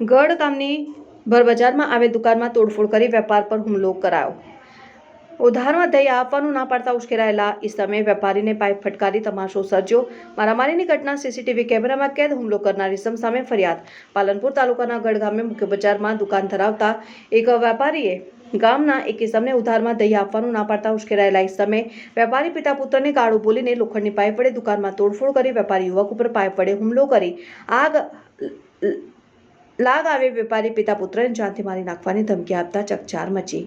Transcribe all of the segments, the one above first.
ગઢ ગામની ભરબજારમાં આવેલ દુકાનમાં તોડફોડ કરી વેપાર પર હુમલો કરાયો. ઉધારમાં દહીં આપવાનું ના પાડતા ઉશ્કેરાયેલા સમયે વેપારીને પાઇપ ફટકારી તમાશો સર્જ્યો. મારામારીની ઘટના સીસીટીવી કેમેરામાં કેદ હુમલો કરનાર ઇસમ સામે ફરિયાદ. પાલનપુર તાલુકાના ગઢ ગામે મુખ્ય બજારમાં દુકાન ધરાવતા એક વેપારીએ ગામના એક ઇસમને ઉધારમાં દહીં આપવાનું ના પાડતા ઉશ્કેરાયેલા ઇસમે વેપારી પિતા પુત્રને કાળું બોલીને લોખંડની પાઇપ વડે દુકાનમાં તોડફોડ કરી વેપારી યુવક ઉપર પાઇપ વડે હુમલો કરી. આગ લાગ આવે વેપારી પિતા પુત્રને જાનથી મારી નાખવાની ધમકી આપતા ચકચાર મચી.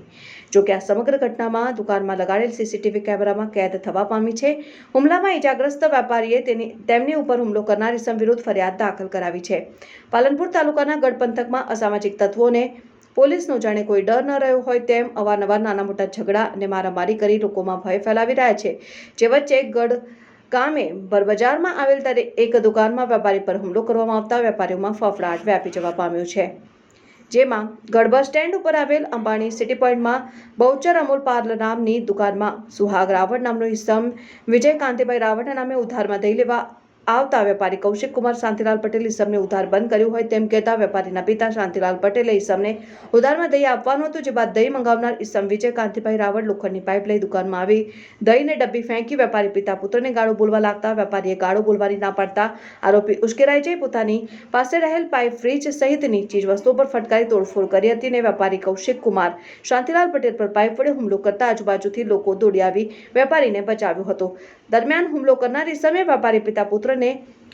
જોકે આ સમગ્ર ઘટનામાં દુકાનમાં લગાડેલ સીસીટીવી કેમેરામાં કેદ થવા પામી છે. હુમલામાં ઇજાગ્રસ્ત વેપારીએ તેની, તેમની ઉપર હુમલો કરનાર ઇસમ વિરુદ્ધ ફરિયાદ દાખલ કરાવી છે. પાલનપુર તાલુકાના ગઢ પંથકમાં અસામાજિક તત્વોને પોલીસનો જાણે કોઈ ડર ન રહ્યો હોય તેમ અવારનવાર નાના મોટા ઝઘડા અને મારામારી કરી લોકોમાં ભય ફેલાવી રહ્યા છે. જે વચ્ચે ગઢ ગામે બરબજારમાં આવેલ ત્યારે એક દુકાનમાં વેપારી પર હુમલો કરવામાં આવતા વેપારીઓમાં ફફડાટ વ્યાપી જવા પામ્યો છે. જેમાં ગઢ સ્ટેન્ડ ઉપર આવેલ અંબાણી સિટી પોઈન્ટમાં બહુચર અમૂલ પાર્લર નામની દુકાનમાં સુહાગ રાવળ નામનો ઇસમ વિજય કાંતિભાઈ રાવળ નામે ઉધારમાં દઈ લેવા આવતા વેપારી કૌશિક કુમાર શાંતિલાલ પટેલ ઈસમને ઉધાર બંધ કર્યું હોય તેમ કહેતા વેપારીના પિતા શાંતિલાલ પટેલે ઈસમને ઉધારમાં દહીં આપવાનું હતું, જે બાદ દહીં મંગાવનાર ઈસમ વિજય કાંતિભાઈ રાવળ લોખંડની પાઇપ લઈ દુકાનમાં આવી. દહીંને ડબ્બી ફેંકી વેપારી પિતા પુત્રને ગાળો બોલવા લાગતા વેપારીએ ગાળો બોલવાની ના પાડતા આરોપી ઉશ્કેરાઈ જઈ પોતાની પાસે રહેલ પાઇપ ફ્રીજ સહિતની ચીજવસ્તુઓ પર ફટકારી તોડફોડ કરી હતી ને વેપારી કૌશિક કુમાર શાંતિલાલ પટેલ પર પાઇપ વડે હુમલો કરતા આજુબાજુથી લોકો દોડી આવી વેપારીને બચાવ્યો હતો. દરમિયાન હુમલો કરનાર ઈસમે વેપારી પિતા પુત્રને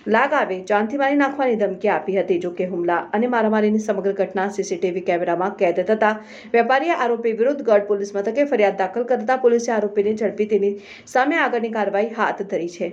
લાગ આવે જાનથી મારી નાખવાની ધમકી આપી હતી. જોકે હુમલા અને મારામારીની સમગ્ર ઘટના સીસીટીવી કેમેરામાં કેદ થતા વેપારીએ આરોપી વિરુદ્ધ ગઢ પોલીસ મથકે ફરિયાદ દાખલ કરતા પોલીસે આરોપીને ઝડપી તેની સામે આગળની કાર્યવાહી હાથ ધરી છે.